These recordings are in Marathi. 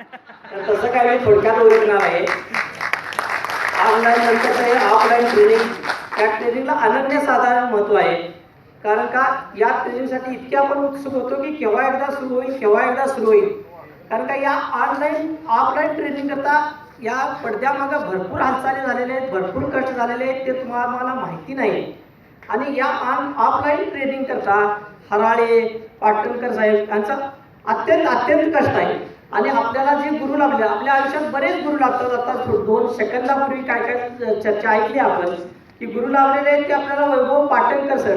तर तसं काय मी थोडक्यात ओळखणार आहे. ऑनलाईन नंतर ऑफलाईन ट्रेनिंग त्या ट्रेनिंगला अनन्यसाधारण महत्त्व आहे. कारण का? या ट्रेनिंगसाठी इतके आपण उत्सुक होतो की केव्हा एकदा सुरू होईल केव्हा एकदा सुरू होईल. कारण का या ऑनलाईन ऑफलाईन ट्रेनिंग करता या पडद्यामागं भरपूर हालचाली झालेले आहेत भरपूर कष्ट झालेले आहेत ते तुम्हाला मला माहिती नाही. आणि या ऑन ऑफलाईन ट्रेनिंग करता हराळे पाटणकर साहेब यांचा अत्यंत अत्यंत कष्ट आहे. आणि आपल्याला जे गुरु लाभले आपल्या आयुष्यात बरेच गुरु लाभतात आता दोन सेकंदापूर्वी काय काय चर्चा ऐकली आपण की गुरु लाभलेले आहेत ते आपल्याला वैभव पाटणकर सर.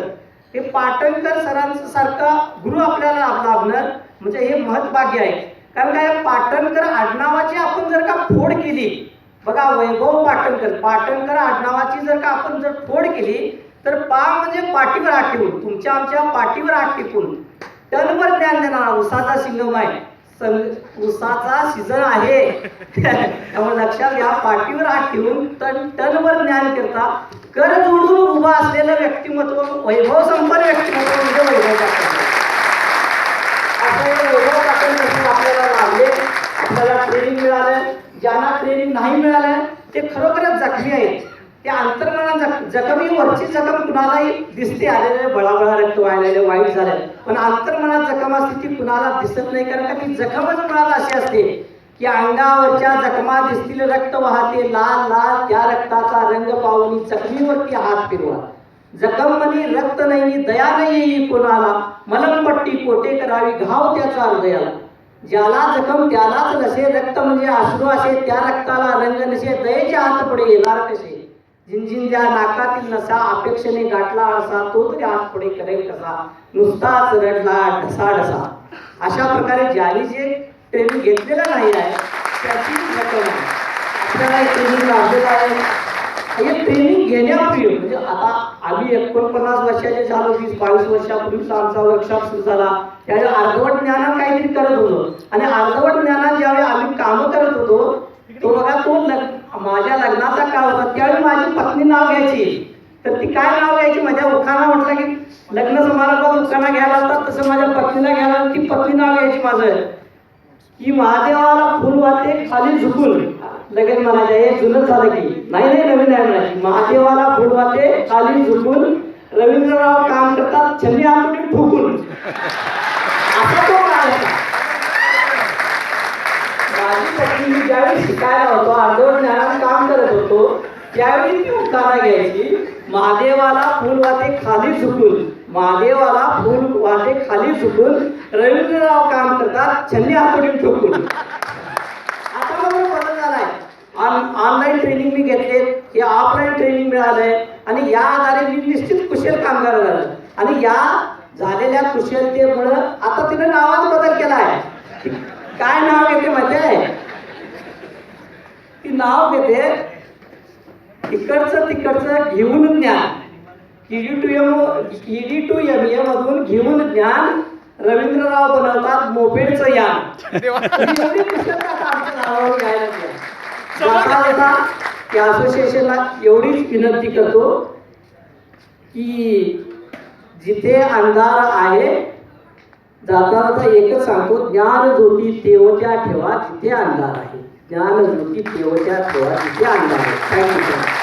हे पाटणकर सरांचं सारखा गुरु आपल्याला लाभ लाभणार म्हणजे हे महत्भाग्य आहे. कारण काय पाटणकर आडनावाची आपण जर का फोड केली बघा वैभव पाटणकर पाटणकर आडनावाची जर का आपण जर फोड केली तर पा म्हणजे पाठीवर आठ ठेवून तुमच्या आमच्या पाठीवर आठ टिकून. तनवर ज्ञान देणारा उसाचा सिंगम आहे. उसाचा सीझन आहे. त्यामुळे लक्षात घ्या पाठीवर हात ठेवून तन टनवर ज्ञान करता कर जोडून उभा असलेलं व्यक्तिमत्व वैभव संपन्न व्यक्तिमत्व म्हणजे वैभव असं वैभव टाकून आपल्याला लाभले आपल्याला ट्रेनिंग मिळालं. ज्यांना ट्रेनिंग नाही मिळालं ते खरोखर जखमी आहेत ते अंतर्मनात जख जखमी वरची जखम कुणालाही दिसते आलेले बळाबळा रक्त वाहिलेले वाईट झाले पण अंतर्मनात जखम असते ती कुणाला दिसत नाही कारण का ती जखमच कुणाला अशी असते की अंगावरच्या जखमा दिसतील रक्त वाहते लाल लाल त्या रक्ताचा रंग पाहून जखमीवरती हात फिरवा. जखम म्हणे रक्त नाही दया नाही कोणाला. मलमपट्टी कोटे करावी घाव त्याचा हृदयाला. ज्याला जखम त्यालाच नसे रक्त म्हणजे अश्रू असे त्या रक्ताला रंग नसे दयेच्या हात पुढे येणार कसे? ज्या नाकातील नसा अपेक्षेने गाठला असा तो तरी आत पुढे करेल कसा? नुसताच रडला ढसा ढसा. अशा प्रकारे ज्याने जे ट्रेनिंग घेतलेलं नाही आहे त्याची आपल्याला ट्रेनिंग लाभलेलं आहे. हे ट्रेनिंग घेण्यापूर्वी म्हणजे आता आम्ही एकोणपन्नास वर्षाचे झालो वीस बावीस वर्षापूर्वीचा आमचा वर्कशॉप सुरू झाला. त्यावेळी अर्धवट ज्ञानात काहीतरी करत होतो. आणि अर्धवट ज्ञानात ज्यावेळी आम्ही कामं करत होतो माझ्या लग्नाचा काळ होता त्यावेळी माझी पत्नी नाव घ्यायची. तर ती काय नाव घ्यायची? माझ्या उखाणा म्हटलं की लग्न समारंभात उखाणा घ्यायला असतात तसं माझ्या पत्नीला घ्यायला ती पत्नी नाव घ्यायची माझं. की महादेवाला फुल वाहते खाली झुकून. लगेच म्हणायचं हे जुनं झालं की. नाही नाही नवीन आहे म्हणायची. महादेवाला फुल वाहते खाली झुकून. रवींद्रराव काम करतात छंदी हातोटी ठोकून. असा तो काळ होता. माझी पत्नी मी ज्यावेळी शिकायला होतो अर्धवट ज्ञानात काम करत होतो त्यावेळी ती उखाणा घ्यायची महादेवाला फुल वाटे खाली झुकून. महादेवाला फुल वाटे खाली झुकून. रवींद्रराव काम करतात छंदी हातोडी ठोकून आता बरोबर बदल झालाय. ऑनलाईन ट्रेनिंग मी घेतले हे ऑफलाईन ट्रेनिंग मिळालंय. आणि या आधारे मी निश्चित कुशल कामगार झालं. आणि या झालेल्या कुशलतेमुळं आता तिने नावात बदल केला आहे काय नाव घेते माहिती आहे ती नाव घेते तिकडचं तिकडचं घेऊन ज्ञान. ED to M ED to M A मधून घेऊन ज्ञान रवींद्रराव बनवतात मोपेडचं यान. त्या असोसिएशनला एवढीच विनंती करतो की जिथे अंधार आहे जाता जाता एकच सांगतो ज्ञान ज्योती तेवत्या ठेवा तिथे अंधार आहे. ज्ञान ज्योती तेवत्या ठेवा तिथे अंधार आहे. थँक्यू